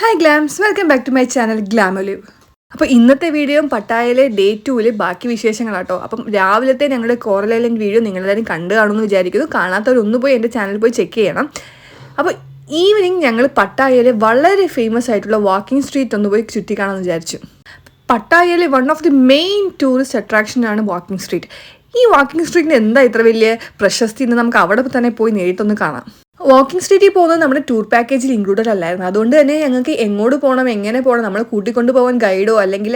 Hi glams welcome back to my channel Glamolive അപ്പോൾ ഇന്നത്തെ video പട്ടായയിലെ day ടൂവിൽ ബാക്കി വിശേഷങ്ങളാട്ടോ. അപ്പം രാവിലത്തെ ഞങ്ങളുടെ കോറൽ ഐലൻഡ് വീഡിയോ നിങ്ങളെല്ലാവരും കണ്ടു കാണുമെന്ന് വിചാരിക്കുന്നു. കാണാത്തവരൊന്ന് പോയി എന്റെ ചാനൽ പോയി ചെക്ക് ചെയ്യണം. അപ്പോൾ ഈവനിങ് ഞങ്ങൾ പട്ടായയിലെ വളരെ ഫേമസ് ആയിട്ടുള്ള വാക്കിംഗ് സ്ട്രീറ്റ് ഒന്ന് പോയി ചുറ്റി ചുറ്റിക്കാണെന്ന് വിചാരിച്ചു. പട്ടായയിലെ one of the main tourist അട്രാക്ഷനാണ് walking street ഈ വാക്കിംഗ് സ്ട്രീറ്റിന് എന്താ ഇത്ര വലിയ പ്രശസ്തി എന്ന് നമുക്ക് അവിടെ തന്നെ പോയി നേരിട്ടൊന്ന് കാണാം. വാക്കിംഗ് സ്ട്രീറ്റിൽ പോകുന്നത് നമ്മുടെ ടൂർ പാക്കേജിൽ ഇൻക്ലൂഡഡ് അല്ലായിരുന്നു. അതുകൊണ്ട് തന്നെ ഞങ്ങൾക്ക് എങ്ങോട്ട് പോകണം എങ്ങനെ പോകണം നമ്മൾ കൂട്ടിക്കൊണ്ട് പോകാൻ ഗൈഡോ അല്ലെങ്കിൽ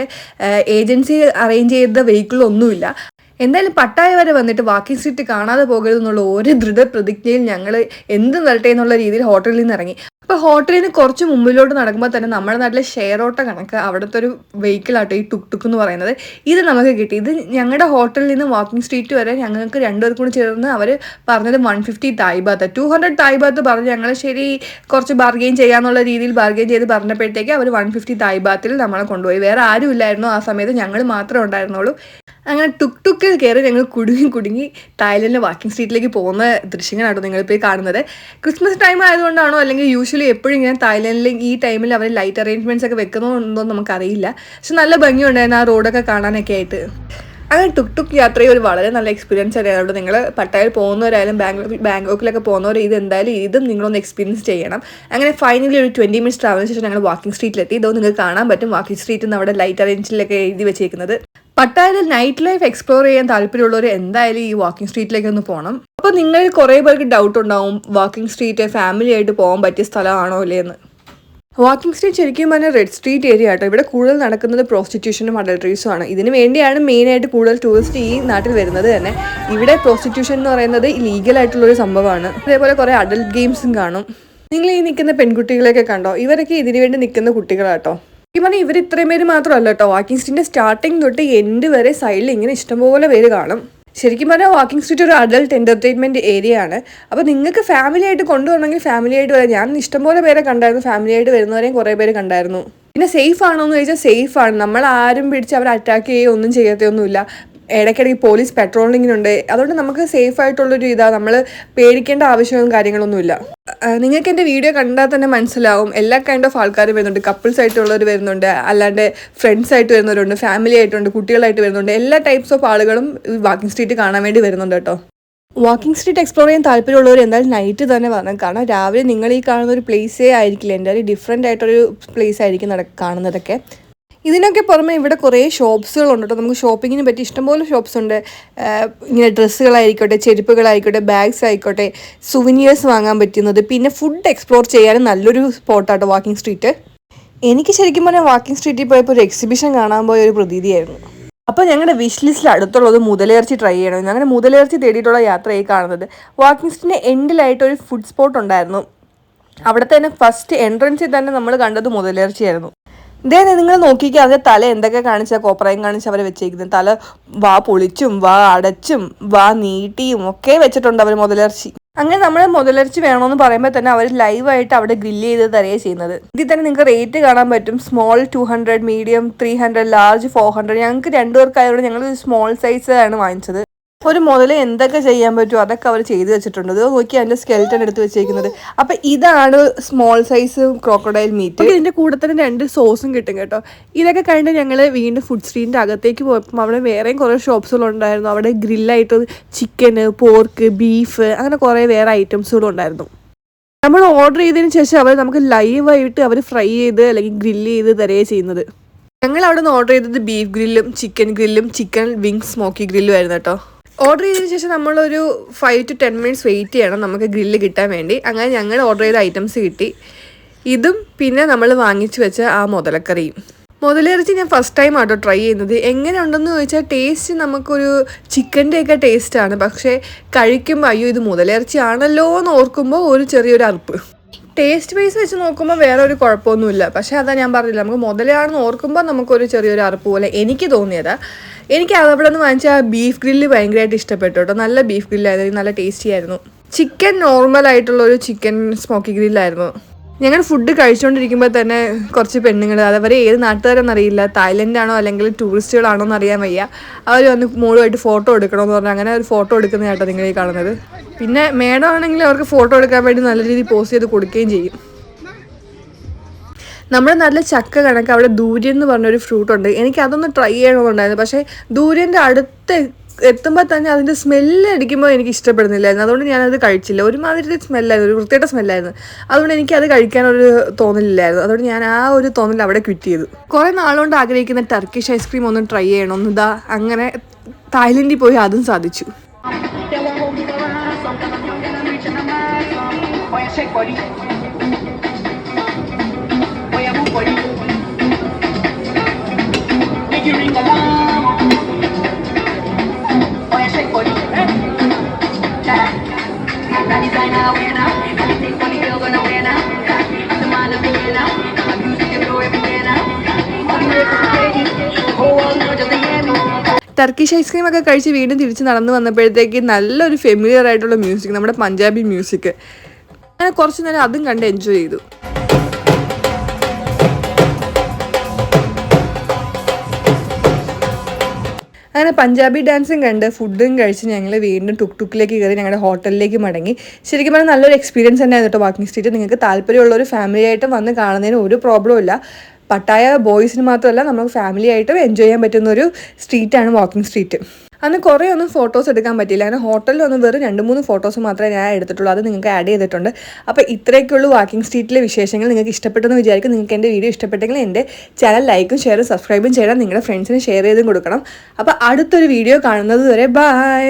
ഏജൻസി അറേഞ്ച് ചെയ്ത വെഹിക്കിളോ ഒന്നുമില്ല എന്തായാലും പട്ടായ വരെ വന്നിട്ട് വാക്കിംഗ് സ്ട്രീറ്റ് കാണാതെ പോകരുതെന്നുള്ള ഒരു ദൃഢ പ്രതിജ്ഞയിൽ ഞങ്ങൾ എന്ത് നടട്ടെ എന്നുള്ള രീതിയിൽ ഹോട്ടലിൽ നിന്ന് ഇറങ്ങി. അപ്പോൾ ഹോട്ടലിൽ നിന്ന് കുറച്ച് മുമ്പിലോട്ട് നടക്കുമ്പോൾ തന്നെ നമ്മുടെ നാട്ടിലെ ഷെയർ ഓട്ടോ കണക്ക് അവിടുത്തെ ഒരു വെഹിക്കിൾ ആട്ടോ ഈ ടുക് ടുക്ക് എന്ന് പറയുന്നത്. ഇത് നമുക്ക് കിട്ടി. ഇത് ഞങ്ങളുടെ ഹോട്ടലിൽ നിന്ന് വാക്കിംഗ് സ്ട്രീറ്റ് വരെ ഞങ്ങൾക്ക് രണ്ടുപേർക്കും കൂടി ചേർന്ന് അവർ പറഞ്ഞത് one fifty Thai baht two hundred Thai baht പറഞ്ഞ് ഞങ്ങൾ ശരി കുറച്ച് ബാർഗെയിൻ ചെയ്യാന്നുള്ള രീതിയിൽ ബാർഗെയിൻ ചെയ്ത് പറഞ്ഞപ്പോഴത്തേക്ക് അവർ വൺ ഫിഫ്റ്റി തായ്ബാത്തിൽ നമ്മളെ കൊണ്ടുപോയി. വേറെ ആരും ഇല്ലായിരുന്നു ആ സമയത്ത്. ഞങ്ങൾ മാത്രമേ ഉണ്ടായിരുന്നുള്ളൂ. അങ്ങനെ ടുക് ടുക്കിൽ കയറി ഞങ്ങൾ കുടുങ്ങി കുടുങ്ങി തായ്ലൻഡിലെ വാക്കിംഗ് സ്ട്രീറ്റിലേക്ക് പോകുന്ന ദൃശ്യങ്ങളാണ് നിങ്ങളിപ്പോൾ കാണുന്നത്. ക്രിസ്മസ് ടൈം ആയതുകൊണ്ടാണോ അല്ലെങ്കിൽ യൂഷ്വലി എപ്പോഴും ഇങ്ങനെ തായ്ലൻഡിൽ ഈ ടൈമിൽ അവർ ലൈറ്റ് അറേഞ്ച്മെന്റ്സ് ഒക്കെ വെക്കുന്നതുണ്ടോ നമുക്കറിയില്ല. പക്ഷെ നല്ല ഭംഗിയുണ്ടായിരുന്നു ആ റോഡൊക്കെ കാണാനൊക്കെ ആയിട്ട്. അങ്ങനെ ടുക് ടുക് യാത്രയെ ഒരു വളരെ നല്ല എക്സ്പീരിയൻസ് ആയിരുന്നു. അവിടെ നിങ്ങൾ പട്ടായയിൽ പോകുന്നവരായാലും ബാംഗ്ലൂർ ബാങ്കോക്കിലൊക്കെ പോകുന്നവർ ഇത് എന്തായാലും ഇതും നിങ്ങളൊന്ന് എക്സ്പീരിയൻസ് ചെയ്യണം. അങ്ങനെ ഫൈനലി ഒരു ട്വന്റി മിനിറ്റ്സ് ട്രാവലിന് ശേഷം ഞങ്ങൾ വാക്കിംഗ് സ്ട്രീറ്റിലെത്തി ഇതോ നിങ്ങൾക്ക് കാണാൻ പറ്റും. വാക്കിംഗ് സ്ട്രീറ്റ് നിന്ന് അവിടെ ലൈറ്റ് അറേഞ്ചിലൊക്കെ എഴുതി വെച്ചേക്കുന്നത്. പട്ടായയിൽ നൈറ്റ് ലൈഫ് എക്സ്പ്ലോർ ചെയ്യാൻ താല്പര്യമുള്ളവർ എന്തായാലും ഈ വാക്കിംഗ് സ്ട്രീറ്റിലേക്ക് ഒന്ന് പോകണം അപ്പോൾ നിങ്ങൾ കുറേ പേർക്ക് ഡൗട്ട് ഉണ്ടാവും വാക്കിംഗ് സ്ട്രീറ്റ് ഫാമിലി ആയിട്ട് പോകാൻ പറ്റിയ സ്ഥലമാണോ അല്ലേ എന്ന് വാക്കിംഗ് സ്ട്രീറ്റ് ശരിക്കും പറഞ്ഞാൽ റെഡ് സ്ട്രീറ്റ് ഏരിയ ആട്ടോ. ഇവിടെ കൂടുതൽ നടക്കുന്നത് പ്രോസ്റ്റിറ്റ്യൂഷനും അഡൾട്ടറീസും ആണ്. ഇതിന് വേണ്ടിയാണ് മെയിനായിട്ട് കൂടുതൽ ടൂറിസ്റ്റ് ഈ നാട്ടിൽ വരുന്നത് തന്നെ. ഇവിടെ പ്രോസ്റ്റിറ്റ്യൂഷൻ എന്ന് പറയുന്നത് ലീഗൽ ആയിട്ടുള്ളൊരു സംഭവമാണ്. അതേപോലെ കുറേ അഡൽട്ട് ഗെയിംസും കാണും. നിങ്ങൾ ഈ നിൽക്കുന്ന പെൺകുട്ടികളെയൊക്കെ കണ്ടോ? ഇവരൊക്കെ ഇതിനു വേണ്ടി നിൽക്കുന്ന കുട്ടികളാട്ടോ. ഈ പറഞ്ഞാൽ ഇവർ ഇത്രയും പേര് മാത്രമല്ല കേട്ടോ. വാക്കിംഗ് സ്ട്രീറ്റിന്റെ സ്റ്റാർട്ടിങ് തൊട്ട് എൻഡ് വരെ സൈഡിൽ ഇങ്ങനെ ഇഷ്ടംപോലെ പേര് കാണും. ശരിക്കും പറഞ്ഞാൽ വാക്കിംഗ് സ്ട്രീറ്റ് ഒരു അഡൾട്ട് എന്റർടൈൻമെന്റ് ഏരിയ ആണ്. അപ്പോൾ നിങ്ങൾക്ക് ഫാമിലി ആയിട്ട് കൊണ്ടുവരണമെങ്കിൽ ഫാമിലി ആയിട്ട് വരാം. ഞാൻ ഇഷ്ടംപോലെ പേരെ കണ്ടായിരുന്നു. ഫാമിലി ആയിട്ട് വരുന്നവരെയും കുറേ പേര് കണ്ടായിരുന്നു. പിന്നെ സേഫ് ആണോ എന്ന് ചോദിച്ചാൽ സേഫ് ആണ്. നമ്മൾ ആരും പിടിച്ച് അവരെ അറ്റാക്ക് ചെയ്യുകയോ ഒന്നും ചെയ്യത്തൊന്നുമില്ല ഇടയ്ക്കിടയ്ക്ക് പോലീസ് പെട്രോളിങ്ങിനുണ്ട്. അതുകൊണ്ട് നമുക്ക് സേഫ് ആയിട്ടുള്ളൊരു ഇതാണ് നമ്മൾ പേടിക്കേണ്ട ആവശ്യവും കാര്യങ്ങളൊന്നുമില്ല. നിങ്ങൾക്ക് എന്റെ വീഡിയോ കണ്ടാൽ തന്നെ മനസ്സിലാവും. എല്ലാ കൈൻഡ് ഓഫ് ആൾക്കാരും വരുന്നുണ്ട്. കപ്പിൾസ് ആയിട്ടുള്ളവർ വരുന്നുണ്ട്. അല്ലാണ്ട് ഫ്രണ്ട്സ് ആയിട്ട് വരുന്നവരുണ്ട്. ഫാമിലി ആയിട്ടുണ്ട്. കുട്ടികളായിട്ട് വരുന്നുണ്ട്. എല്ലാ ടൈപ്സ് ഓഫ് ആളുകളും വാക്കിംഗ് സ്ട്രീറ്റ് കാണാൻ വേണ്ടി വരുന്നുണ്ട് കേട്ടോ. വാക്കിംഗ് സ്ട്രീറ്റ് എക്സ്പ്ലോർ ചെയ്യാൻ താല്പര്യമുള്ളവർ എന്തായാലും നൈറ്റ് തന്നെ വരണം. കാരണം രാവിലെ നിങ്ങൾ ഈ കാണുന്ന ഒരു പ്ലേസേ ആയിരിക്കില്ല? എന്തായാലും ഡിഫറെന്റ് ആയിട്ടൊരു പ്ലേസ് ആയിരിക്കും നട കാണുന്നതൊക്കെ. ഇതിനൊക്കെ പുറമെ ഇവിടെ കുറേ ഷോപ്സുകളുണ്ട് കേട്ടോ. നമുക്ക് ഷോപ്പിങ്ങിന് പറ്റി ഇഷ്ടംപോലെ ഷോപ്സ് ഉണ്ട് ഇങ്ങനെ ഡ്രസ്സുകളായിക്കോട്ടെ ചെരുപ്പുകളായിക്കോട്ടെ ബാഗ്സ് ആയിക്കോട്ടെ സുവനിയേഴ്സ് വാങ്ങാൻ പറ്റുന്നത്. പിന്നെ ഫുഡ് എക്സ്പ്ലോർ ചെയ്യാനും നല്ലൊരു സ്പോട്ടാട്ടോ വാക്കിംഗ് സ്ട്രീറ്റ്. എനിക്ക് ശരിക്കും പറഞ്ഞാൽ വാക്കിംഗ് സ്ട്രീറ്റിൽ പോയപ്പോൾ ഒരു എക്സിബിഷൻ കാണാൻ പോയ ഒരു പ്രതീതിയായിരുന്നു. അപ്പോൾ ഞങ്ങളുടെ വിഷ് ലിസ്റ്റിൽ അടുത്തുള്ളത് മുതലേർച്ചി ട്രൈ ചെയ്യണം അങ്ങനെ മുതലേർച്ചി തേടിയിട്ടുള്ള യാത്രയായി കാണുന്നത്. വാക്കിംഗ് സ്ട്രീറ്റിന്റെ എൻഡിലായിട്ട് ഒരു ഫുഡ് സ്പോട്ട് ഉണ്ടായിരുന്നു. അവിടെ തന്നെ ഫസ്റ്റ് എൻട്രൻസിൽ തന്നെ നമ്മൾ കണ്ടത് മുതലേർച്ചയായിരുന്നു ഇതേ നിങ്ങൾ നോക്കിക്കുക അതിന്റെ തല എന്തൊക്കെ കാണിച്ചാൽ കോപ്രായം കാണിച്ച് അവർ വെച്ചേക്കുന്നത്? തല വാ പൊളിച്ചും വാ അടച്ചും വാ നീട്ടിയും ഒക്കെ വെച്ചിട്ടുണ്ട് അവർ മുതലർച്ചി. അങ്ങനെ നമ്മൾ മുതലർച്ചി വേണമെന്ന് പറയുമ്പോൾ തന്നെ അവർ ലൈവായിട്ട് അവിടെ ഗ്രില്ല് ചെയ്ത് തരുകയാണ് ചെയ്യുന്നത്. ഇതിൽ തന്നെ നിങ്ങൾക്ക് റേറ്റ് കാണാൻ പറ്റും. Small two hundred medium three hundred large four hundred ഞങ്ങൾക്ക് രണ്ടുപേർക്കായതുകൊണ്ട് ഞങ്ങൾ സ്മോൾ സൈസ് ആണ് വാങ്ങിച്ചത്. ഒരു മുതൽ എന്തൊക്കെ ചെയ്യാൻ പറ്റുമോ അതൊക്കെ അവർ ചെയ്തു വെച്ചിട്ടുണ്ട്. നോക്കി അതിന്റെ സ്കെൽറ്റൺ എടുത്ത് വെച്ചേക്കുന്നത്. അപ്പം ഇതാണ് സ്മോൾ സൈസ് ക്രോക്കഡൈൽ മീറ്റ് ഇതിന്റെ കൂടെ തന്നെ രണ്ട് സോസും കിട്ടും കേട്ടോ. ഇതൊക്കെ കഴിഞ്ഞ് ഞങ്ങൾ വീണ്ടും ഫുഡ് സ്ട്രീറ്റിന്റെ അകത്തേക്ക് പോയപ്പോൾ അവിടെ വേറെയും കുറേ ഷോപ്സുകളുണ്ടായിരുന്നു അവിടെ ഗ്രില്ലായിട്ട് ചിക്കന് പോർക്ക് ബീഫ് അങ്ങനെ കുറേ വേറെ ഐറ്റംസുകളും ഉണ്ടായിരുന്നു. നമ്മൾ ഓർഡർ ചെയ്തതിന് ശേഷം അവർ നമുക്ക് ലൈവായിട്ട് അവർ ഫ്രൈ ചെയ്ത് അല്ലെങ്കിൽ ഗ്രില്ല് ചെയ്ത് തരുകയാണ് ചെയ്യുന്നത്. ഞങ്ങൾ അവിടെ നിന്ന് ഓർഡർ ചെയ്തത് ബീഫ് ഗ്രില്ലും ചിക്കൻ ഗ്രില്ലും ചിക്കൻ വിങ്സ് സ്മോക്കി ഗ്രില്ലും ആയിരുന്നു കേട്ടോ. ഓർഡർ ചെയ്തതിന് ശേഷം നമ്മളൊരു five to ten minutes wait ചെയ്യണം. നമുക്ക് ഗ്രില്ല് കിട്ടാൻ വേണ്ടി. അങ്ങനെ ഞങ്ങൾ ഓർഡർ ചെയ്ത ഐറ്റംസ് കിട്ടി. ഇതും പിന്നെ നമ്മൾ വാങ്ങിച്ചു വെച്ച ആ മുതലക്കറിയും. മുതലിറച്ചി ഞാൻ ഫസ്റ്റ് ടൈം ആട്ടോ ട്രൈ ചെയ്യുന്നത്. എങ്ങനെ ഉണ്ടെന്ന് ചോദിച്ചാൽ ടേസ്റ്റ് നമുക്കൊരു ചിക്കന്റെയൊക്കെ ടേസ്റ്റാണ് പക്ഷേ കഴിക്കുമ്പോൾ അയ്യോ ഇത് മുതലിറച്ചി ആണല്ലോ എന്ന് ഓർക്കുമ്പോൾ ഒരു ചെറിയൊരു അറുപ്പ്. ടേസ്റ്റ് വൈസ് വെച്ച് നോക്കുമ്പോൾ വേറെ ഒരു കുഴപ്പമൊന്നുമില്ല. പക്ഷേ അതാ ഞാൻ പറഞ്ഞില്ല നമുക്ക് മുതലാണെന്ന് ഓർക്കുമ്പോൾ നമുക്കൊരു ചെറിയൊരു അറുപ്പ് പോലെ എനിക്ക് തോന്നിയത്. എനിക്ക് അവിടെ നിന്ന് വാങ്ങിച്ച ആ ബീഫ് ഗ്രില്ല് ഭയങ്കരമായിട്ട് ഇഷ്ടപ്പെട്ടു കേട്ടോ. നല്ല ബീഫ് ഗ്രില്ലായിരുന്നു നല്ല ടേസ്റ്റി ആയിരുന്നു. ചിക്കൻ നോർമൽ ആയിട്ടുള്ള ഒരു ചിക്കൻ സ്മോക്കി ഗ്രില്ലായിരുന്നു ഞങ്ങൾ ഫുഡ് കഴിച്ചുകൊണ്ടിരിക്കുമ്പോൾ തന്നെ കുറച്ച് പെണ്ണുങ്ങൾ അതവരെ ഏത് നാട്ടുകാരെന്നറിയില്ല തായ്ലൻഡാണോ അല്ലെങ്കിൽ ടൂറിസ്റ്റുകളാണോ എന്ന് അറിയാൻ വയ്യ. അവർ വന്ന് മോളുമായിട്ട് ഫോട്ടോ എടുക്കണമെന്ന് പറഞ്ഞാൽ അങ്ങനെ ഒരു ഫോട്ടോ എടുക്കുന്ന നിങ്ങൾ ഈ കാണുന്നത്. പിന്നെ മേഡം ആണെങ്കിൽ അവർക്ക് ഫോട്ടോ എടുക്കാൻ വേണ്ടി നല്ല രീതിയിൽ പോസ്റ്റ് ചെയ്ത് കൊടുക്കുകയും ചെയ്യും. നമ്മുടെ നാട്ടിലെ ചക്ക കണക്ക് അവിടെ ദൂര്യൻ എന്ന് പറഞ്ഞൊരു ഫ്രൂട്ടുണ്ട് എനിക്ക് അതൊന്ന് ട്രൈ ചെയ്യണമെന്നുണ്ടായിരുന്നു. പക്ഷേ ദൂര്യന്റെ അടുത്ത് എത്തുമ്പോൾ തന്നെ അതിന്റെ സ്മെല്ല് അടിക്കുമ്പോൾ എനിക്ക് ഇഷ്ടപ്പെടുന്നില്ലായിരുന്നു. അതുകൊണ്ട് ഞാനത് കഴിച്ചില്ല. ഒരുമാതിരി സ്മെല്ലായിരുന്നു ഒരു വൃത്തിയുടെ സ്മെല്ലായിരുന്നു അതുകൊണ്ട് എനിക്ക് അത് കഴിക്കാനൊരു തോന്നലില്ലായിരുന്നു. അതുകൊണ്ട് ഞാൻ ആ ഒരു തോന്നൽ അവിടെ ക്വിറ്റ് ചെയ്തു. കുറേ നാളുകൊണ്ട് ആഗ്രഹിക്കുന്ന ടർക്കിഷ് ഐസ്ക്രീം ഒന്ന് ട്രൈ ചെയ്യണം ഇതാ അങ്ങനെ തായ്ലൻഡിൽ പോയി അതും സാധിച്ചു. ടർക്കിഷ് ഐസ്ക്രീം ഒക്കെ കഴിച്ച് വീണ്ടും തിരിച്ച് നടന്നു വന്നപ്പോഴത്തേക്ക് നല്ലൊരു ഫെമിലിയർ ആയിട്ടുള്ള മ്യൂസിക് നമ്മുടെ പഞ്ചാബി മ്യൂസിക് അങ്ങനെ കുറച്ച് നേരം അതും കണ്ട് എൻജോയ് ചെയ്തു. അങ്ങനെ പഞ്ചാബി ഡാൻസും കണ്ട് ഫുഡും കഴിച്ച് ഞങ്ങൾ വീണ്ടും ടുക്ക് ടുക്കിലേക്ക് കയറി ഞങ്ങളുടെ ഹോട്ടലിലേക്ക് മടങ്ങി. ശരിക്കും പറഞ്ഞാൽ നല്ലൊരു എക്സ്പീരിയൻസ് തന്നെയായിരുന്നു കേട്ടോ വാക്കിംഗ് സ്ട്രീറ്റ് നിങ്ങൾക്ക് താല്പര്യമുള്ള ഒരു ഫാമിലി ആയിട്ട് വന്ന് കാണുന്നതിന് ഒരു പ്രോബ്ലവും ഇല്ല. പട്ടായ ബോയ്സിന് മാത്രമല്ല നമുക്ക് ഫാമിലി ആയിട്ടും എൻജോയ് ചെയ്യാൻ പറ്റുന്ന ഒരു സ്ട്രീറ്റാണ് വാക്കിംഗ് സ്ട്രീറ്റ് അന്ന് കുറേ ഒന്നും ഫോട്ടോസ് എടുക്കാൻ പറ്റിയില്ല. അങ്ങനെ ഹോട്ടലിലൊന്നും വെറും രണ്ട് മൂന്ന് ഫോട്ടോസ് മാത്രമേ ഞാൻ എടുത്തിട്ടുള്ളൂ. അത് നിങ്ങൾക്ക് ആഡ് ചെയ്തിട്ടുണ്ട്. അപ്പോൾ ഇത്രയൊക്കെയുള്ളൂ വാക്കിംഗ് സ്ട്രീറ്റിലെ വിശേഷങ്ങൾ. നിങ്ങൾക്ക് ഇഷ്ടപ്പെട്ടെന്ന് വിചാരിക്കും. നിങ്ങൾക്ക് എന്റെ വീഡിയോ ഇഷ്ടപ്പെട്ടെങ്കിൽ എന്റെ ചാനൽ ലൈക്കും ഷെയറും സബ്സ്ക്രൈബും ചെയ്യണം. നിങ്ങളുടെ ഫ്രണ്ട്സിന് ഷെയർ ചെയ്തും കൊടുക്കണം. അപ്പോൾ അടുത്തൊരു വീഡിയോ കാണുന്നത് വരെ ബൈ